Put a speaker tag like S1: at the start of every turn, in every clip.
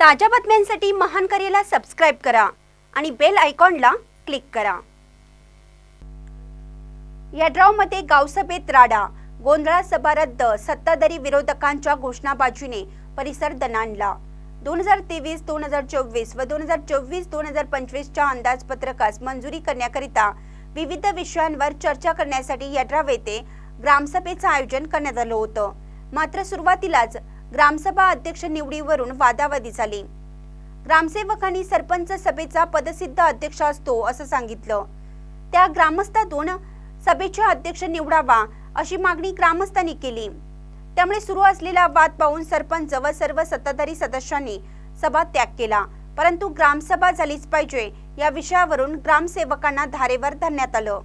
S1: ताज्या बातम्यांसाठी महान करेला सबस्क्राईब करा आणि बेल आयकॉनला क्लिक करा. यड्रावमध्ये गावसभेत राडा गोंधळा सभा रद्द सत्ताधारी विरोधकांच्या घोषणाबाजीने परिसर दणाणला. दोन हजार तेवीस दोन हजार चोवीस व दोन हजार चोवीस दोन हजार पंचवीसच्या अंदाजपत्रकास मंजुरी करण्याकरिता विविध विषयांवर चर्चा करण्यासाठी यड्राव येथे ग्रामसभेचं आयोजन करण्यात आलं होतं. मात्र सुरुवातीलाच ग्रामसभा अध्यक्ष निवडीवरून वादावादी झाली. ग्रामसेवकांनी सरपंच सभेचा पदसिद्ध अध्यक्ष असतो असं सांगितलं. त्या ग्रामस्थातून सभेचा अध्यक्ष निवडावा अशी मागणी ग्रामस्थांनी केली. त्यामुळे सुरू असलेला वाद पाहून सरपंच व सर्व सत्ताधारी सदस्यांनी सभा त्याग केला. परंतु ग्रामसभा झालीच पाहिजे या विषयावरून ग्रामसेवकांना धारेवर धरण्यात आलं.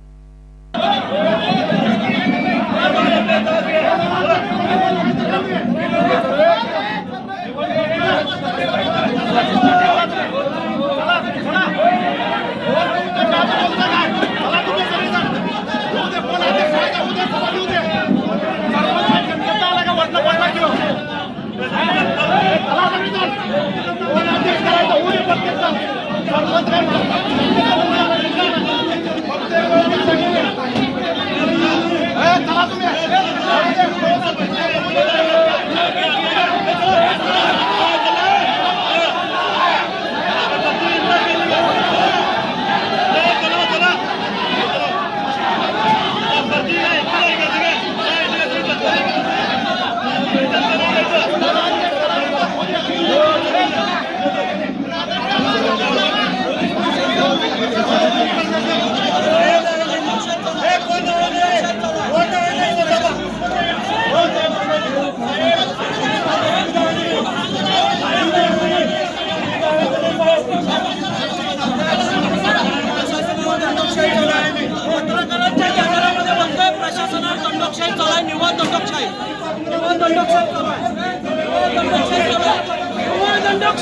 S2: ಸರ್ವತ್ರ Yeah.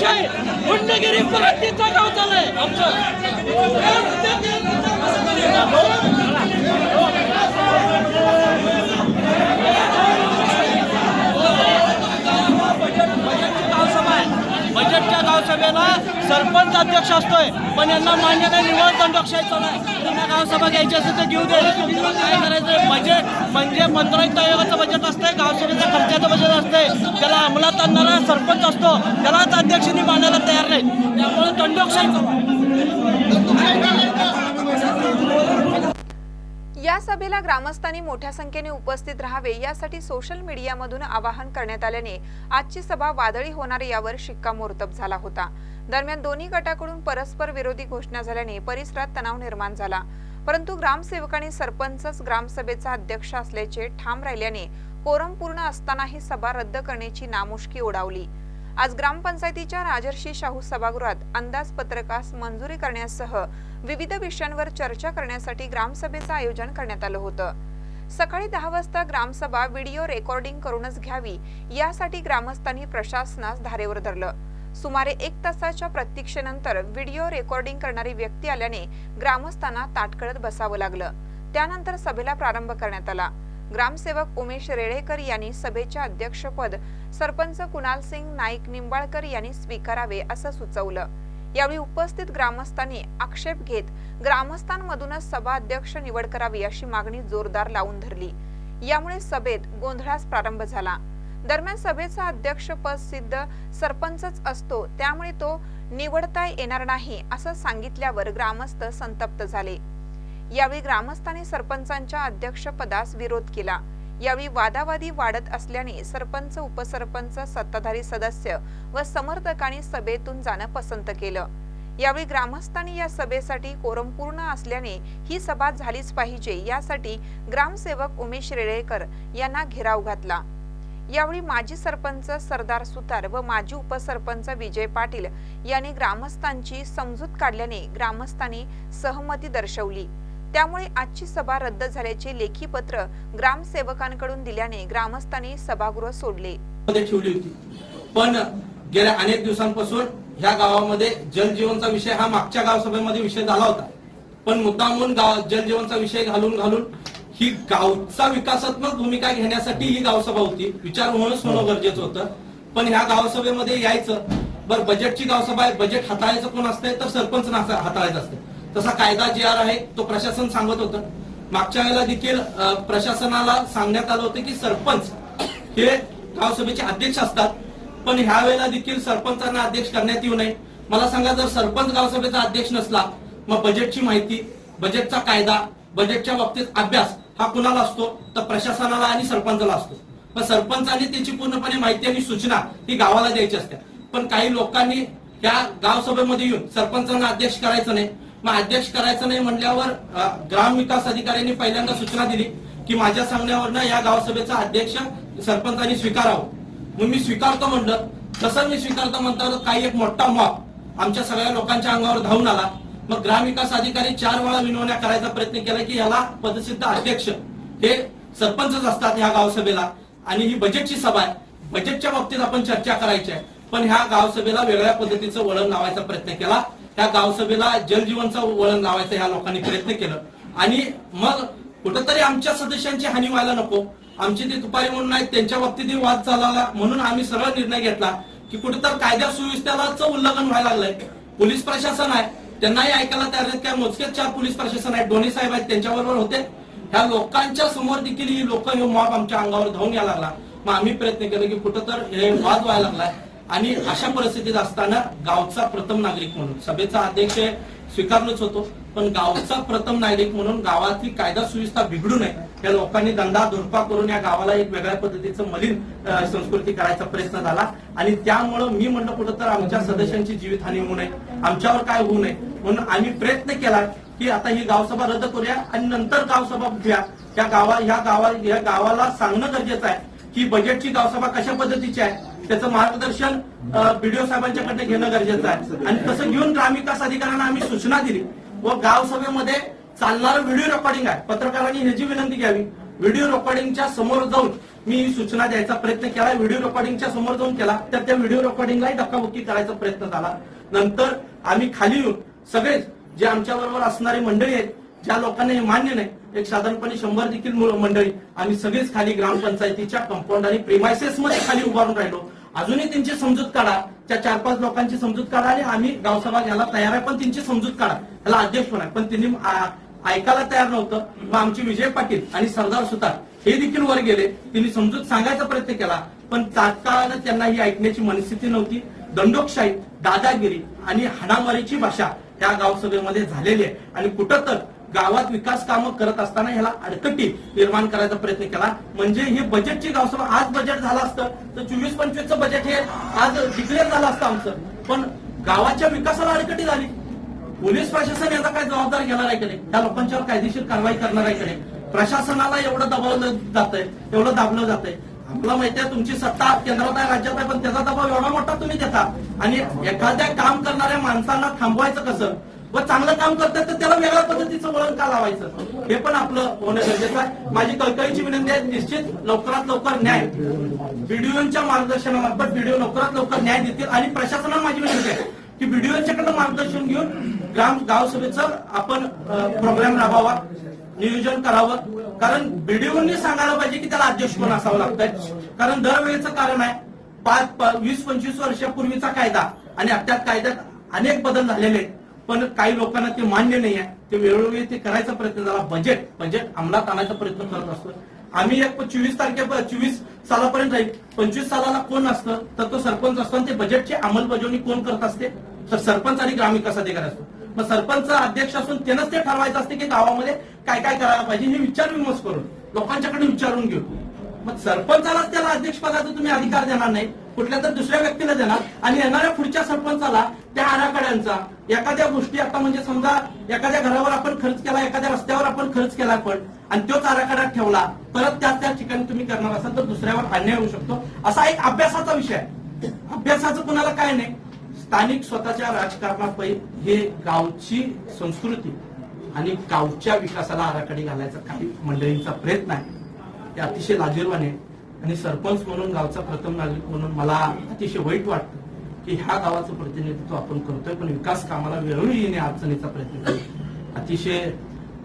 S2: निव्वळ दंडकशाही गुंडगिरी पलटीचा गाव चालू आमचं. बजेटच्या सरपंच अध्यक्ष असतोय पण यांना मान्य नाही निवड दंडकशाही चालू त्यांना गावसभा घ्यायची असेल तर घेऊ दे काय करायचं बजेट म्हणजे पंचायत आयोगाचं बजेट असतंय गावसभेचा खर्चाचं बजेट असतंय. त्याला अंमलात आणणारा सरपंच असतो त्यालाच अध्यक्षांनी मानायला तयार नाही त्यामुळे दंडकशाही चालू
S3: या सभेला ग्रामस्थांनी मोठ्या संख्येने उपस्थित राहावे यासाठी सोशल मीडियामधून आवाहन करण्यात आल्याने आजची सभा वादळी होणार यावर शिक्कामोर्तब झाला होता. दरम्यान दोन्ही गटाकडून परस्पर विरोधी घोषणा झाल्याने परिसरात तणाव निर्माण झाला. परंतु ग्रामसेवकांनी सरपंचच ग्रामसभेचा अध्यक्ष असल्याचे ठाम राहिल्याने कोरम पूर्ण असतानाही सभा रद्द करण्याची नामुष्की ओढावली. आज ग्रामपंचायतीच्या राजर्षी शाहू सभागृहात अंदाजपत्रकास मंजुरी करण्यासह विविध विषयांवर चर्चा करण्यासाठी ग्रामसभेचं आयोजन करण्यात आलं होतं. सकाळी दहा वाजता ग्रामसभा व्हिडिओ रेकॉर्डिंग करूनच घ्यावी यासाठी ग्रामस्थांनी प्रशासनास धारेवर धरलं. सुमारे एक तासाच्या प्रतीक्षेनंतर व्हिडिओ रेकॉर्डिंग करणारी व्यक्ती आल्याने ग्रामस्थांना ताटकळत बसावं लागलं. त्यानंतर सभेला प्रारंभ करण्यात आला. ग्रामसेवक उमेश रेळेकर यांनी सभेच्या अध्यक्षपद सरपंच कुणाल सिंग नाईक निंबाळकर यांनी स्वीकारावे असं सुचवलं. यावेळी उपस्थित ग्रामस्थांनी आक्षेप घेत ग्रामस्थांमधूनच सभा अध्यक्ष निवड करावी अशी मागणी जोरदार लावून धरली. यामुळे सभेत गोंधळास प्रारंभ झाला. दरम्यान सभेचा अध्यक्ष पद सिद्ध सरपंचच असतो त्यामुळे तो निवडता येणार नाही असं सांगितल्यावर ग्रामस्थ संतप्त झाले. यावेळी ग्रामस्थांनी सरपंचांच्या अध्यक्षपदास विरोध केला. यावेळी वादावादी वाढत असल्याने सरपंच उपसरपंच सत्ताधारी सदस्य व समर्थकांनी सभेतून जाणं पसंत केलं. यावेळी ग्रामस्थांनी या सभेसाठी कोरम पूर्ण असल्याने ही सभा झालीच पाहिजे यासाठी ग्रामसेवक उमेश रेळेकर यांना घेराव घातला. यावेळी माजी सरपंच सरदार सुतार व माजी उपसरपंच विजय पाटील यांनी ग्रामस्थांची समजूत काढल्याने ग्रामस्थांनी सहमती दर्शवली. त्यामुळे आजची सभा रद्द झाल्याचे लेखी पत्र ग्रामसेवकांकडून दिल्याने ग्रामस्थांनी सभागृह सोडले.
S4: ठेवली होती. पण गेल्या अनेक दिवसांपासून ह्या गावामध्ये जलजीवनचा विषय हा मागच्या गावसभेमध्ये विषय झाला होता. पण मुद्दामून गाव जलजीवनचा विषय घालून घालून ही गावचा विकासात्मक भूमिका घेण्यासाठी ही गावसभा होती. विचार म्हणूनच होणं गरजेचं होतं. पण ह्या गावसभेमध्ये यायचं. बरं बजेटची गावसभा आहे. बजेट हाताळायचं कोण असतंय? तर सरपंच हाताळायचं असतं तसा कायदा जे आर आहे तो प्रशासन सांगत होतं. मागच्या वेळेला देखील प्रशासनाला सांगण्यात आलं होतं की सरपंच हे गावसभेचे अध्यक्ष असतात. पण ह्या वेळेला देखील सरपंचांना अध्यक्ष करण्यात येऊ नये. मला सांगा जर सरपंच गावसभेचा अध्यक्ष नसला मग बजेटची माहिती बजेटचा कायदा बजेटच्या बाबतीत अभ्यास हा कुणाला असतो? तर प्रशासनाला आणि सरपंचाला असतो. पण सरपंचाने त्याची पूर्णपणे माहिती आणि सूचना ही गावाला द्यायची असते. पण काही लोकांनी या गावसभेमध्ये येऊन सरपंचांना अध्यक्ष करायचं नाही. मग अध्यक्ष करायचं नाही म्हटल्यावर ग्राम ग्रामविकास अधिकाऱ्यांनी पहिल्यांदा सूचना दिली की माझ्या सांगण्यावरनं या गावसभेचा अध्यक्ष सरपंचांनी स्वीकारावं. मग मी स्वीकारतो म्हणलं. तसं मी स्वीकारतो म्हणतात काही एक मोठा मॉप आमच्या सगळ्या लोकांच्या अंगावर धावून आला. मग ग्रामविकास अधिकारी चार वेळा विनवण्या करायचा प्रयत्न केला की याला पदसिद्ध अध्यक्ष हे सरपंचच असतात ह्या गावसभेला. आणि ही बजेटची सभा आहे. बजेटच्या बाबतीत आपण चर्चा करायची आहे. पण ह्या गावसभेला वेगळ्या पद्धतीचं वळण लावायचा प्रयत्न केला. त्या गावसभेला जलजीवनचं वळण लावायचा ह्या लोकांनी प्रयत्न केलं. आणि मग कुठंतरी आमच्या सदस्यांची हानी व्हायला नको. आमचे ते दुपारी म्हणून आहेत त्यांच्या बाबतीतही वाद झाला. म्हणून आम्ही सरळ निर्णय घेतला की कुठेतरी कायदा सुव्यवस्थेलाच उल्लंघन व्हायला लागलंय. पोलीस प्रशासन आहे. त्यांनाही ऐकायला तयार आहेत काय मोजकेच चार पोलीस प्रशासन आहेत. दोन्ही साहेब आहेत त्यांच्याबरोबर होते. ह्या लोकांच्या समोर देखील ही लोक हे मॉब आमच्या अंगावर धावून यायला लागला. मग आम्ही प्रयत्न केले की कुठं तर हे वाद व्हायला लागलाय. आणि अशा परिस्थितीत असताना गावचा प्रथम नागरिक म्हणून सभेचा अध्यक्ष स्वीकारलोच होतो पण गावचा प्रथम नागरिक म्हणून गावातली कायदा सुव्यवस्था बिघडू नये या लोकांनी दंडा धुरपा करून या गावाला एक वेगळ्या पद्धतीचं मलिन संस्कृती करायचा प्रयत्न झाला. आणि त्यामुळं मी म्हणलं कुठं तर आमच्या सदस्यांची जीवितहानी होऊ नये आमच्यावर काय होऊ नये म्हणून आम्ही प्रयत्न केला की आता ही गावसभा रद्द करूया आणि नंतर गावसभा घ्या त्या गावा ह्या गावा या गावाला सांगणं गरजेचं आहे की बजेटची गावसभा कशा पद्धतीची आहे? त्याचं मार्गदर्शन बीडीओ साहेबांच्याकडनं घेणं गरजेचं आहे. आणि तसं घेऊन ग्रामविकास अधिकाऱ्यांना आम्ही सूचना दिली. व गावसभेमध्ये चालणारं व्हिडिओ रेकॉर्डिंग आहे. पत्रकारांनी ह्याची विनंती घ्यावी. व्हिडिओ रेकॉर्डिंगच्या समोर जाऊन मी सूचना द्यायचा प्रयत्न केला. व्हिडिओ रेकॉर्डिंगच्या समोर जाऊन केला. तर त्या व्हिडिओ रेकॉर्डिंगलाही धक्काबुक्की करायचा प्रयत्न झाला. नंतर आम्ही खाली येऊन सगळेच जे आमच्या बरोबर असणारी मंडळी आहेत ज्या लोकांना हे मान्य नाही एक साधारणपणे शंभर देखील मंडळी आम्ही सगळेच खाली ग्रामपंचायतीच्या कंपाऊंड आणि प्रिमायसेसमध्ये खाली उभारून राहिलो. अजूनही त्यांची समजूत काढा. त्या चार पाच लोकांची समजूत काढा आणि आम्ही गावसभा घ्यायला तयार आहे पण त्यांची समजूत काढा. त्याला अध्यक्ष होणार पण त्यांनी ऐकायला तयार नव्हतं. मग आमचे विजय पाटील आणि सरदार सुतार हे देखील वर गेले. त्यांनी समजूत सांगायचा प्रयत्न केला पण तात्काळानं त्यांना ही ऐकण्याची मनस्थिती नव्हती. दंडोकशाही दादागिरी आणि हाणामारीची भाषा या गावसभेमध्ये झालेली आहे. आणि कुठं तर गावात विकास कामं करत असताना ह्याला अडकटी निर्माण करायचा प्रयत्न केला. म्हणजे हे बजेटची गावसभा आज बजेट झालं असतं तर चोवीस पंचवीसचं बजेट हे आज डिक्लेअर झालं असतं आमचं. पण गावाच्या विकासाला अडकटी झाली. पोलीस प्रशासन याचा काय जबाबदार घेणार आहे की नाही? त्या लोकांच्यावर कायदेशीर कारवाई करणार आहे की नाही? प्रशासनाला एवढं दबावलं जात आहे एवढं दाबलं जात आहे आपल्याला माहिती आहे तुमची सत्ता केंद्रात आहे राज्यात आहे पण त्याचा दबाव एवढा मोठा तुम्ही देता. आणि एखाद्या काम करणाऱ्या माणसांना थांबवायचं कसं? व चांगलं काम करतात तर त्याला वेगळ्या पद्धतीचं वळण का लावायचं? हे पण आपलं होणं गरजेचं आहे. माझी कळकळीची विनंती आहे निश्चित लवकरात लवकर न्याय. व्हिडिओच्या मार्गदर्शनामार्फत व्हिडिओ लवकरात लवकर न्याय देतील आणि प्रशासनाला माझी विनंती आहे की व्हिडिओच्याकडनं मार्गदर्शन घेऊन ग्राम गावसभेचं आपण प्रोग्राम राबवावा नियोजन करावं. कारण बीडीओनी सांगायला पाहिजे की त्याला अध्यक्ष पण असावं लागतंय. कारण दरवेळेचं कारण आहे पाच वीस पंचवीस वर्षापूर्वीचा कायदा आणि आता कायद्यात अनेक बदल झालेले आहेत. पण काही लोकांना ते मान्य नाही आहे. ते वेळोवेळी ते करायचा प्रयत्न झाला. बजेट बजेट अंमलात आणायचा प्रयत्न करत असतो. आम्ही एक चोवीस तारखे चोवीस सालापर्यंत जाईल पंचवीस सालाला कोण असतं? तर तो सरपंच असतो आणि ते बजेटची अंमलबजावणी कोण करत असते? तर सरपंच आणि ग्रामविकास अधिकारी असतो. मग सरपंच अध्यक्ष असून त्यांनाच ते ठरवायचं असते की गावामध्ये काय काय करायला पाहिजे हे विचार विमर्श करून लोकांच्याकडे विचारून घेऊ. मग सरपंचाला त्याला अध्यक्ष पदाचा तुम्ही अधिकार देणार नाही. कुठल्या तर दुसऱ्या व्यक्तीला देणार. आणि येणाऱ्या पुढच्या सरपंचाला त्या आराखड्यांचा एखाद्या गोष्टी आता म्हणजे समजा एखाद्या घरावर आपण खर्च केला एखाद्या रस्त्यावर आपण खर्च केला पण आणि तोच आराखडा ठेवला परत त्याच त्या ठिकाणी तुम्ही करणार असाल तर दुसऱ्यावर अन्याय होऊ शकतो. असा एक अभ्यासाचा विषय आहे. अभ्यासाचं कुणाला काय नाही. स्थानिक स्वतःच्या राजकारणापै हे गावची संस्कृती आणि गावच्या विकासाला आराखडी घालायचा काही मंडळींचा प्रयत्न आहे. हे अतिशय लाजीरवाण आहे. आणि सरपंच म्हणून गावचा प्रथम नागरिक म्हणून मला अतिशय वाईट वाटतं की ह्या गावाचं प्रतिनिधित्व आपण करतोय पण विकास कामाला वेळोवेळी येणे अडचणीचा प्रयत्न करतो अतिशय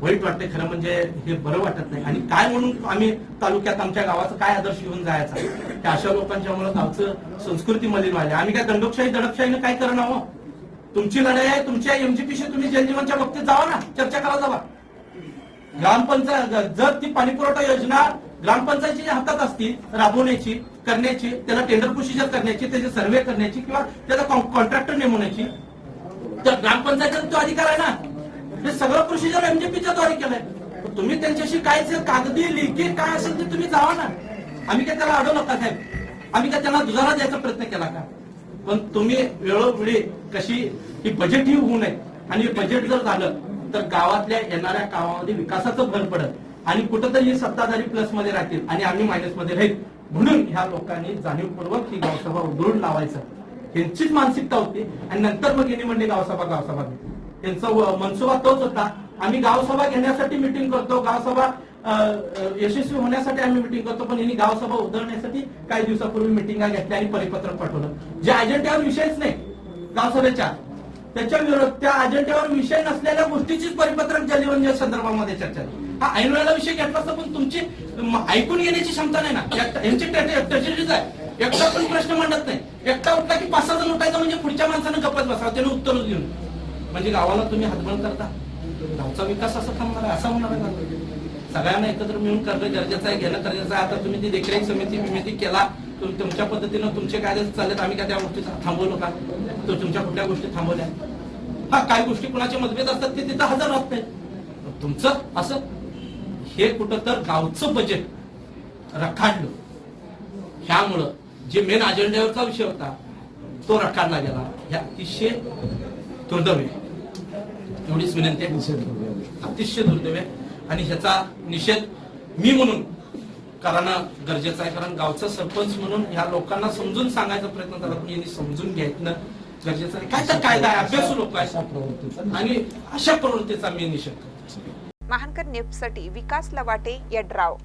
S4: वाईट वाटतंय. खरं म्हणजे हे बरं वाटत नाही. आणि काय म्हणून आम्ही तालुक्यात आमच्या गावाचा काय आदर्श घेऊन जायचा? त्या अशा लोकांच्यामुळे गावचं संस्कृती मलिन व्हायला. आम्ही काय दंडोकशाही दडपशाहीनं काय करणार हो? तुमची लढाई आहे तुमच्या एमजीपीशी तुम्ही जलजीवनच्या बाबतीत जावा ना. चर्चा करा जावा ग्रामपंचायत जर ती पाणीपुरवठा योजना ग्रामपंचायतीच्या हातात असती राबवण्याची करण्याची त्याला टेंडर प्रोसिजर करण्याची त्याचे सर्व्हे करण्याची किंवा त्याला कॉन्ट्रॅक्टर नेमवण्याची तर ग्रामपंचायतीचा तो अधिकार आहे ना? हे सगळं प्रोसिजर एमजीपीच्या द्वारे केलंय. तुम्ही त्यांच्याशी काय कागदी लिखी काय असेल ते तुम्ही जावा ना. आम्ही काय त्याला अडवलं का साहेब? आम्ही काय त्यांना दुजारा द्यायचा प्रयत्न केला का? पण तुम्ही वेळोवेळी कशी ही बजेट ही होऊ नये. आणि बजेट जर झालं तर गावातल्या येणाऱ्या कामामध्ये विकासाचं भर पडत. आणि कुठंतरी सत्ताधारी प्लसमध्ये राहतील आणि आम्ही मायनसमध्ये राहील. म्हणून ह्या लोकांनी जाणीवपूर्वक ही गावसभा उधळून लावायचं. यांचीच मानसिकता होती. आणि नंतर मग यांनी म्हणले गावसभा गावसभा त्यांचा मनसुबा तोच होता. आम्ही गावसभा घेण्यासाठी मिटिंग करतो. गावसभा यशस्वी होण्यासाठी आम्ही मिटिंग करतो. पण यांनी गावसभा उधळण्यासाठी काही दिवसापूर्वी मिटिंगा घेतल्या आणि परिपत्रक पाठवलं. जे अजेंड्यावर विषयच नाही. गावसभेच्या. त्याच्या विरोध त्या अजेंड्यावर विषय नसलेल्या गोष्टीचीच परिपत्रक जलजीवन संदर्भामध्ये चर्चा झाली. हा ऐन वेळेला विषय घेतला असता पण तुमची ऐकून घेण्याची क्षमता नाही ना. यांची ट्रेजेडीच आहे. एकटा पण प्रश्न मांडत नाही. एकटा उठला की पाच सहा जण उठायचा म्हणजे पुढच्या माणसानं गप्पत बसावं त्याने उत्तरच देऊन. म्हणजे गावाला तुम्ही हातबळ करता. गावचा विकास असा थांबणार आहे असा होणार आहे सगळ्यांना एकत्र मिळून करणं गरजेचं आहे घेणं गरजेचं आहे. आता तुम्ही ती देखरेख समिती विमिती केला तुमच्या पद्धतीनं तुमचे कायदे चाललेत आम्ही काय त्या गोष्टी थांबवलो का? तुमच्या कुठल्या गोष्टी थांबवल्या? हा काय गोष्टी कुणाचे मतभेद असतात ते तिथं हजर राहत नाही तुमचं असं हे कुठं तर गावचं बजेट रखाडलं. ह्यामुळं जे मेन अजेंड्यावरचा विषय होता तो रखाडला गेला. हे अतिशय दुर्दैव. आहे एवढीच विनंती आहे. अतिशय दुर्दैव. आहे आणि ह्याचा निषेध मी म्हणून करणं गरजेचं आहे. कारण गावचा सरपंच म्हणून ह्या लोकांना समजून सांगायचा प्रयत्न झाला पण यांनी समजून घेणं गरजेचं आहे. काय तर कायदा आहे. अभ्यासू लोक आहेत. आणि अशा प्रवृत्तीचा मी निषेध करतो.
S3: महानकर नेपसाठी विकास लवाटे यड्राव